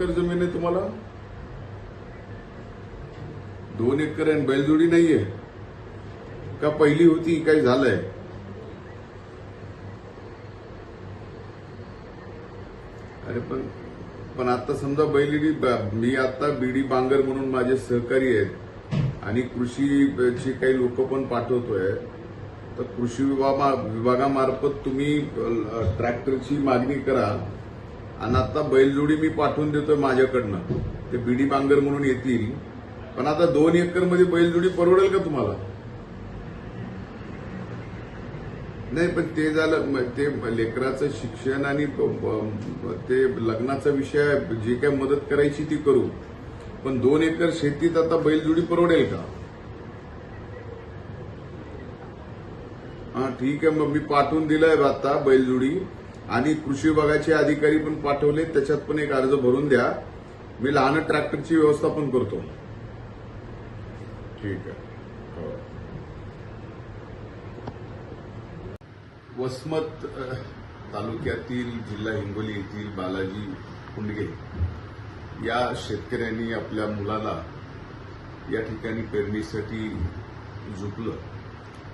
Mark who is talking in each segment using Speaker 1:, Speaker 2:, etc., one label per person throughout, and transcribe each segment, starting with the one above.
Speaker 1: Acre जमीन आहे तुम्हाला? दोन एकर आणि बैलजोडी नाहीये. का पहिली होती काही झालंय? अरे पण पण आता समजा बैलडी मी आता बीडी बांगर म्हणून माझे सहकारी आहेत. आणि कृषीचे काही लोक पण पाठवतोय. तर कृषी विभागा विभागामार्फत तुम्ही ट्रॅक्टरची मागणी करा. आणि आता बैलजोडी मी पाठवून देतोय माझ्याकडनं. ते बीडी बांगर म्हणून येतील. पण आता दोन एकरमध्ये बैलजोडी परवडेल का तुम्हाला? नाही पण ते झालं ते लेकराचं शिक्षण आणि ते लग्नाचा विषय जे जी काय मदत करायची ती करू. पण दोन एकर शेतीत आता बैलजोडी परवडेल का? हा ठीक आहे. मग मी पाठवून दिलाय आता बैलजोडी. आणि कृषी विभागाचे अधिकारी पण पाठवले त्याच्यात पण एक अर्ज भरून द्या. मी लहान ट्रॅक्टरची व्यवस्था पण करतो. ठीक आहे. हो. वसमत तालुक्यातील जिल्हा हिंगोली येथील बालाजी कुंडगे या शेतकऱ्यांनी आपल्या मुलाला या ठिकाणी पेरणीसाठी झुकलं.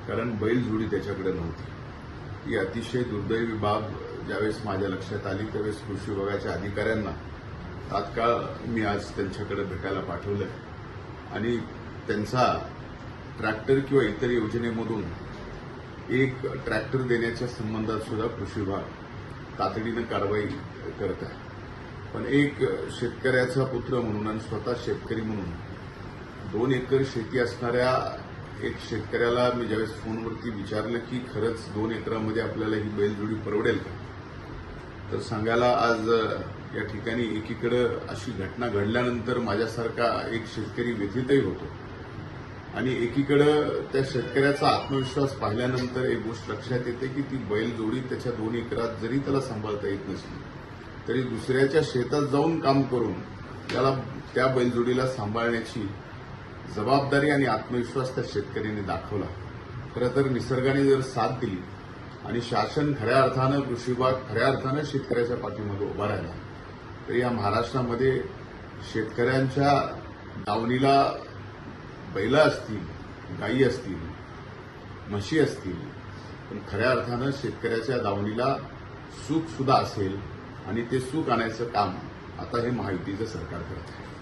Speaker 1: कारण बैलजोडी त्याच्याकडे नव्हती. ही अतिशय दुर्दैवी बाब ज्यावेळेस माझ्या लक्षात आली त्यावेळेस कृषी विभागाच्या अधिकाऱ्यांना तात्काळ मी आज त्यांच्याकडे भेटायला पाठवलं आणि त्यांचा ट्रॅक्टर किंवा इतर योजनेमधून एक ट्रॅक्टर देण्याच्या संबंधात सुद्धा कृषी विभाग तातडीनं कारवाई करत आहे. पण एक शेतकऱ्याचा पुत्र म्हणून आणि स्वतः शेतकरी म्हणून दोन एकर शेती असणाऱ्या एक शेतकऱ्याला मी ज्यावेळेस फोनवरती विचारलं की खरंच दोन एकरामध्ये आपल्याला ही बैलजोडी परवडेल का? तर सांगायला आज या ठिकाणी एकीकडं अशी घटना घडल्यानंतर माझ्यासारखा एक शेतकरी व्यथितही होतो. आणि एकीकडं त्या शेतकऱ्याचा आत्मविश्वास पाहिल्यानंतर एक गोष्ट लक्षात येते की ती बैलजोडी त्याच्या दोन एकरात जरी त्याला सांभाळता येत नसली तरी दुसऱ्याच्या शेतात जाऊन काम करून त्याला त्या बैलजोडीला सांभाळण्याची जबाबदारी आणि आत्मविश्वास त्या शेतकऱ्यांनी दाखवला. खरं तर निसर्गाने जर साथ दिली आणि शासन खऱ्या अर्थानं कृषी विभाग खऱ्या अर्थानं शेतकऱ्याच्या पाठीमध्ये उभा राहिला. तर या महाराष्ट्रामध्ये शेतकऱ्यांच्या दावणीला बैला असतील गायी असतील म्हशी असतील पण खऱ्या अर्थानं शेतकऱ्याच्या दावणीला सुख सुद्धा असेल आणि ते सुख आणायचं काम आता हे महायुतीचं सरकार करत आहे.